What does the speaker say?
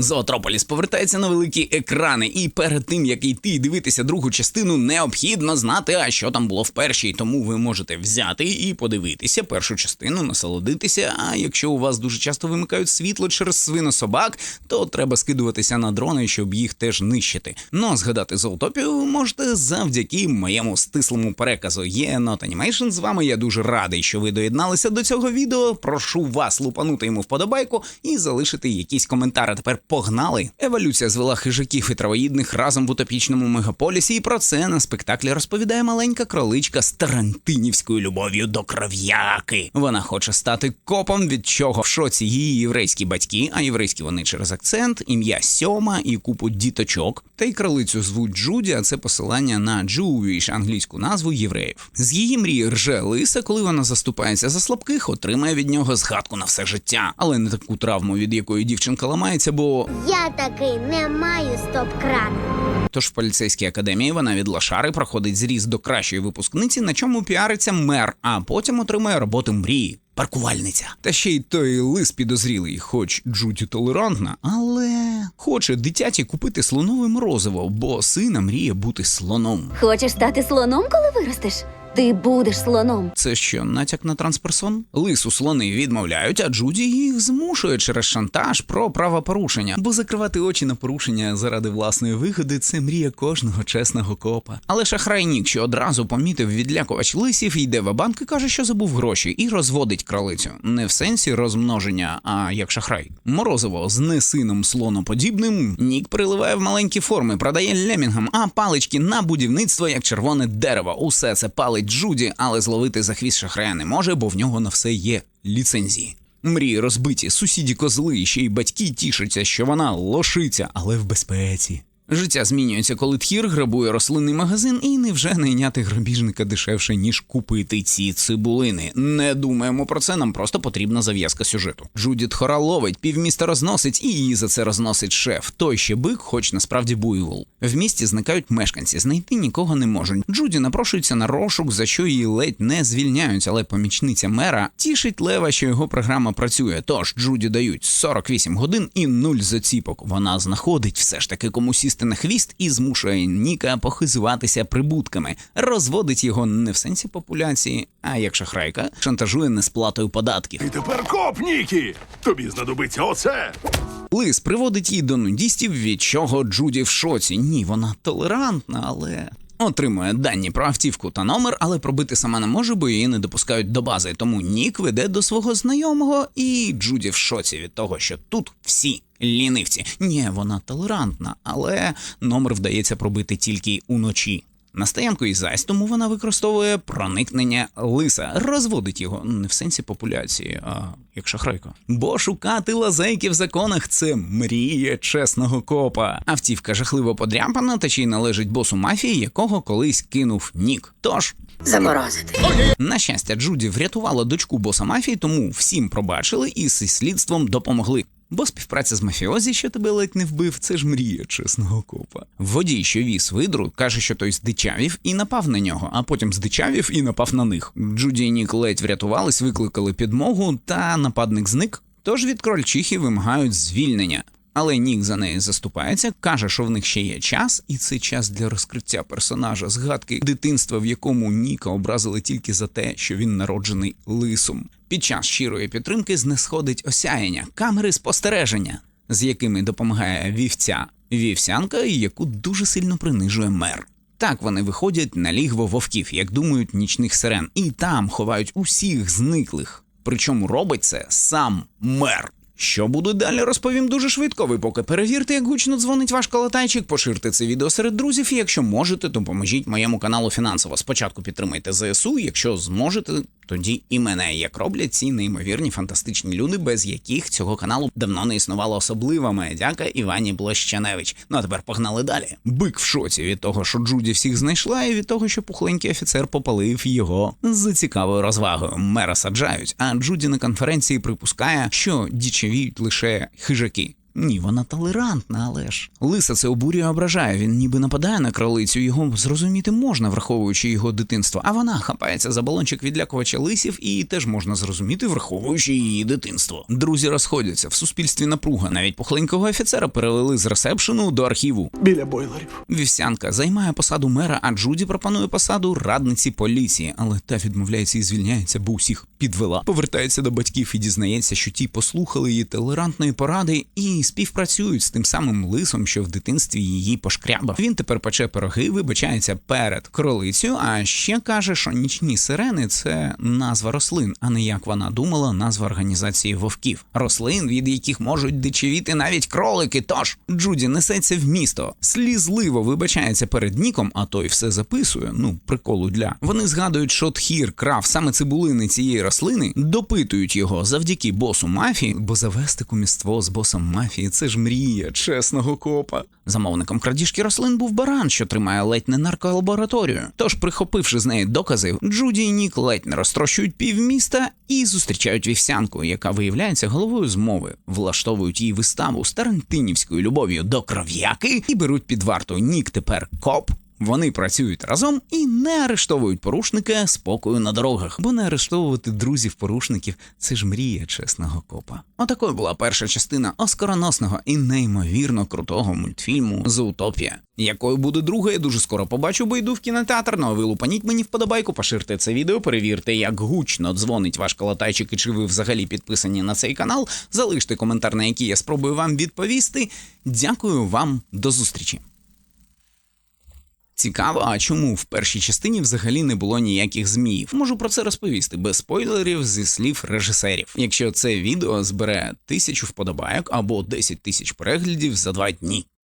Зоотрополіс повертається на великі екрани, і перед тим як йти і дивитися другу частину, необхідно знати, а що там було в першій. Тому ви можете взяти і подивитися першу частину, насолодитися. А якщо у вас дуже часто вимикають світло через свинособак, то треба скидуватися на дрони, щоб їх теж нищити. Ну а згадати зоотопію ви можете завдяки моєму стислому переказу. Є Not Animation з вами. Я дуже радий, що ви доєдналися до цього відео. Прошу вас лупанути йому вподобайку і залишити якісь коментари. Тепер погнали. Еволюція звела хижаків і травоїдних разом в утопічному мегаполісі, і про це на спектаклі розповідає маленька кроличка з тарантинівською любов'ю до кров'яки. Вона хоче стати копом, від чого в шоці її єврейські батьки, а єврейські вони через акцент, ім'я Сьома і купу діточок. Та й кролицю звуть Джуді, а це посилання на Jewish, англійську назву євреїв. З її мрії рже лиса, коли вона заступається за слабких, отримає від нього згадку на все життя, але не таку травму, від якої дівчинка ламається, бо Я такий не маю стоп-крану. Тож в поліцейській академії вона від лошари проходить зріз до кращої випускниці, на чому піариться мер, а потім отримує роботу мрії. Паркувальниця. Та ще й той лис підозрілий, хоч Джуді толерантна, але хоче дитяті купити слонове морозиво, бо сина мріє бути слоном. Хочеш стати слоном, коли виростеш? Ти будеш слоном. Це що, натяк на трансперсон? Лису слони відмовляють, а Джуді їх змушує через шантаж про правопорушення. Бо закривати очі на порушення заради власної вигоди це мрія кожного чесного копа. Але шахрай Нік, що одразу помітив відлякувач лисів, йде в банк і каже, що забув гроші, і розводить кролицю. Не в сенсі розмноження, а як шахрай. Морозиво з несином слоноподібним Нік приливає в маленькі форми, продає лемінгам, а палички на будівництво як червоне дерево. Усе це палить Джуді, але зловити за хвіст шахрая не може, бо в нього на все є ліцензії. Мрії розбиті, сусіді козли, ще й батьки тішаться, що вона лошиця, але в безпеці. Життя змінюється, коли тхір грабує рослинний магазин, і невже найняти грабіжника дешевше, ніж купити ці цибулини. Не думаємо про це, нам просто потрібна зав'язка сюжету. Джудіт Хора ловить, півміста розносить, і її за це розносить шеф. Той ще бик, хоч насправді буйвол. В місті зникають мешканці, знайти нікого не можуть. Джуді напрошується на розшук, за що її ледь не звільняють, але помічниця мера тішить Лева, що його програма працює. Тож Джуді дають 48 годин і нуль заціпок. Вона знаходить все ж таки кому сісти на хвіст і змушує Ніка похизуватися прибутками, розводить його не в сенсі популяції, а як шахрайка шантажує несплатою податків. І тепер коп, Нікі! Тобі знадобиться оце! Лис приводить її до нудістів, від чого Джуді в шоці. Ні, вона толерантна, але. Отримує дані про автівку та номер, але пробити сама не може, бо її не допускають до бази. Тому Нік веде до свого знайомого, і Джуді в шоці від того, що тут всі лінивці. Ні, вона толерантна, але номер вдається пробити тільки уночі. На стоянку і зась, тому вона використовує проникнення лиса, розводить його не в сенсі популяції, а як шахрайка. Бо шукати лазейки в законах це мрія чесного копа. Автівка жахливо подряпана, та ще й належить босу мафії, якого колись кинув нік. Тож. Заморозити. На щастя, Джуді врятувала дочку боса мафії, тому всім пробачили і зі слідством допомогли. Бо співпраця з мафіозі, що тебе ледь не вбив, це ж мрія чесного копа. Водій, що віз видру, каже, що той здичавів і напав на нього, а потім здичавів і напав на них. Джуді і Нік ледь врятувались, викликали підмогу, та нападник зник. Тож від крольчихи вимагають звільнення. Але Нік за неї заступається, каже, що в них ще є час, і це час для розкриття персонажа, згадки дитинства, в якому Ніка образили тільки за те, що він народжений лисом. Під час щирої підтримки знесходить осяяння, камери спостереження, з якими допомагає вівця, вівсянка, яку дуже сильно принижує мер. Так вони виходять на лігво вовків, як думають нічних сирен, і там ховають усіх зниклих. Причому робить це сам мер. Що буде далі, розповім дуже швидко. Ви поки перевірте, як гучно дзвонить ваш колотайчик, поширте це відео серед друзів. І якщо можете, то поможіть моєму каналу фінансово. Спочатку підтримайте ЗСУ, якщо зможете, тоді і мене, як роблять ці неймовірні фантастичні люди, без яких цього каналу давно не існувало особлива моя дяка Івані Блощаневич. Ну а тепер погнали далі. Бик в шоці від того, що Джуді всіх знайшла, і від того, що пухленький офіцер попалив його за цікавою розвагою. Мера саджають, а Джуді на конференції припускає, що дічевіють лише хижаки. Ні, вона толерантна, але ж. Лиса це обурює ображає. Він ніби нападає на кролицю, його зрозуміти можна, враховуючи його дитинство. А вона хапається за балончик відлякувача лисів, і теж можна зрозуміти, враховуючи її дитинство. Друзі розходяться в суспільстві напруга. Навіть пухленького офіцера перевели з ресепшену до архіву. Біля бойлерів. Вівсянка займає посаду мера, а Джуді пропонує посаду радниці поліції, але та відмовляється і звільняється, бо усіх підвела. Повертається до батьків і дізнається, що ті послухали її толерантної поради і співпрацюють з тим самим лисом, що в дитинстві її пошкрябав. Він тепер пече пироги, вибачається перед кролицею, а ще каже, що нічні сирени це назва рослин, а не як вона думала, назва організації вовків. Рослин, від яких можуть дичевіти навіть кролики. Тож Джуді несеться в місто, слізливо вибачається перед Ніком, а той все записує. Ну, приколу для. Вони згадують, що Тхір крав саме цибулини цієї рослини, допитують його завдяки босу мафії, бо завести кумівство з босом мафії це ж мрія чесного копа. Замовником крадіжки рослин був баран, що тримає ледь не нарколабораторію. Тож, прихопивши з неї докази, Джуді і Нік ледь не розтрощують півміста і зустрічають вівсянку, яка виявляється головою змови, влаштовують їй виставу з тарантинівською любов'ю до кров'яки і беруть під варту. Нік тепер коп. Вони працюють разом і не арештовують порушника спокою на дорогах, бо не арештовувати друзів порушників це ж мрія чесного копа. Отакою була перша частина оскароносного і неймовірно крутого мультфільму Зоутопія. Якою буде друга, я дуже скоро побачу, бо йду в кінотеатр. Ну а ви лупаніть мені вподобайку, поширте це відео, перевірте, як гучно дзвонить ваш колотайчик і чи ви взагалі підписані на цей канал. Залиште коментар, на який я спробую вам відповісти. Дякую вам, до зустрічі. Цікаво, а чому в першій частині взагалі не було ніяких зміїв? Можу про це розповісти без спойлерів зі слів режисерів. Якщо це відео збере тисячу вподобайок або 10 тисяч переглядів за два дні.